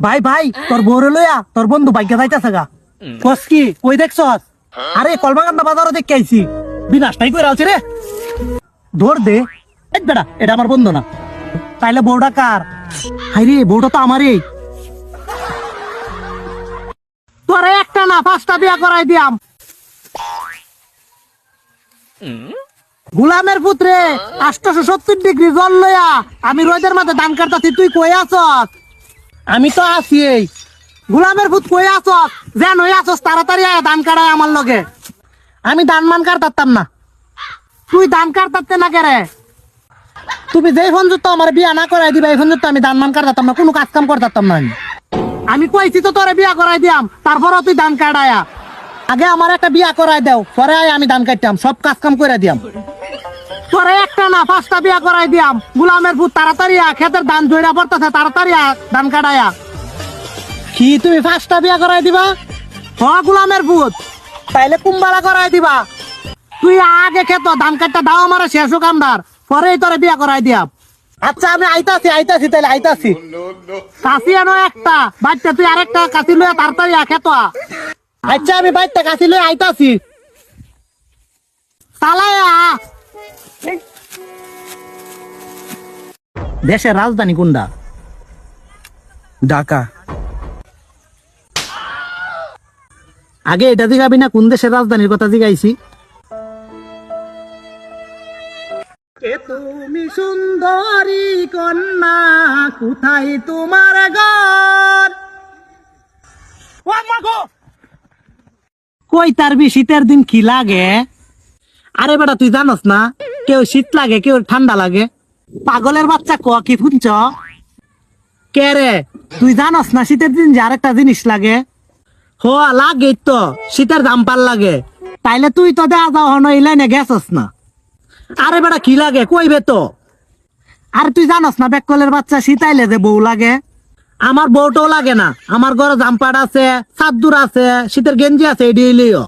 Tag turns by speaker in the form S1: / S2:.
S1: ভাই ভাই তোর বউরে লইয়া তোর বন্ধু বাইকে যাইতেছে গা। কস কি কই দেখছ আরে কলবাগান্না বাজারও দেখে আইছি। বিনাশটাই কই রালছি রে। ধর দে। এই বেটা এটা আমার বন্ধু না। তাইলে বউটা কার? হাই রে বউটা তো আমারই। তোরে একটা না পাঁচটা বিয়া করাই দিয়াম। গুলামের পুত্রে আটশো সত্তর ডিগ্রি জল লইয়া আমি রোদের মাঝে ধান কাটতাছি তুই কই আছস? আমি তো আছি এই। গুলামের পুত কই আছস? যেন হই আছস তাড়াতাড়ি আয় ধান কাটায় আমার লগে। আমি ধান মান কাটতাম না। তুই ধান কাটতাতে না কেরে? তুমি যেই ফোন জুতো আমার বিয়া না করাই দিবা এই ফোন জুতো আমি ধান মান কাটতাম না কোনো কাজ কাম করতাম না আমি। আমি কইছি তো তোরে বিয়া করাই দিয়াম তারপরও তুই ধান কাটায়া। আগে আমার একটা বিয়া করাই দাও পরে আমি ধান কাটতাম সব কাজ কাম করে দিয়াম। তোরে একটা না, পাঁচটা বিয়া করাই দিয়াম। গুলামের পুত তাড়াতাড়ি আ খেতের ধান জয়রা পড়তেছে, তাড়াতাড়ি আ ধান কাটায়া কি তুমি পাঁচটা বিয়া করাই দিবা? হ, গুলামের পুত তাইলে কুম্বালা করাই দিবা। তুই আগে খেত, ধান কাটটা দাও আমার শেষ কামদার তোরে বিয়া করাই দিয়াম। আচ্ছা আমি আইতাছি আইতাছি, তাইলে আইতাছি। কাশি আনো একটা বাচ্চা তুই আরেকটা কাশি লইয়া তাড়াতাড়ি আ খেত। আচ্ছা আমি বাইরটা কাশি লইয়া আইতাছি। চালায়া দেশের রাজধানী কোনটা?
S2: ঢাকা।
S1: আগে এটা জিগাবি না কোন দেশের রাজধানীর কথা জিগাইছি? কে তুমি সুন্দরী কন্যা কোথায় তোমার ঘর? কই তার বি শীতের দিন কি লাগে? আরে বেটা তুই জানস না? কেউ শীত লাগে কেউ ঠান্ডা লাগে। পাগলের বাচ্চা ক কি শুনছ? কে রে? তুই জানস না শীতের দিন যে আরেকটা জিনিস লাগে? হো লাগে তো শীতের জাম্পার লাগে। তাইলে তুই তো দেয়া যাও হন এই লাইনে গেছস না। আরে বেটা কি লাগে? কইবে তো। আরে তুই জানস না বেকলের বাচ্চা শীতাইলে যে বউ লাগে? আমার বউটাও লাগে না। আমার ঘরে জাম্পার আছে সাদ্দুর আছে শীতের গেঞ্জি আছে এডি হইলেও